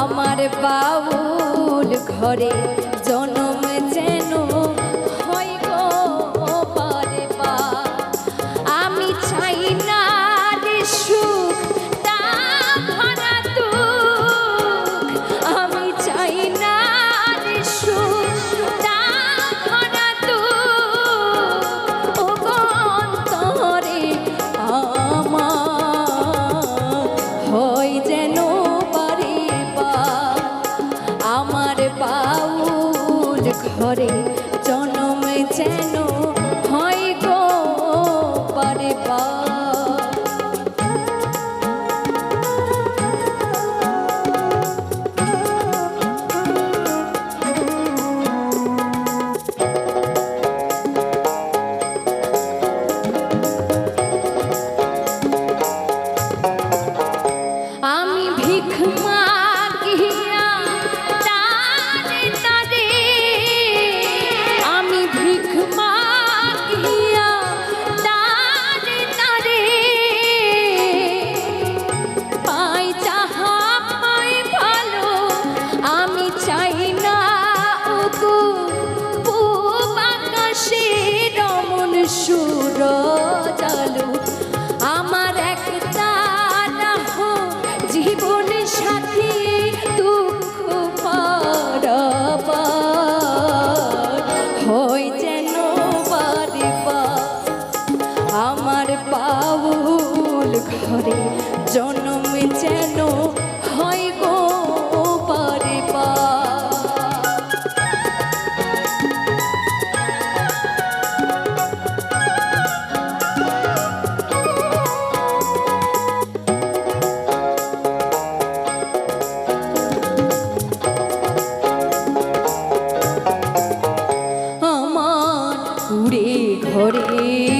আমার বাউল ঘরে। ধরে জনমে যেন হয় গো পারে পা। আমার উড়ে ঘরে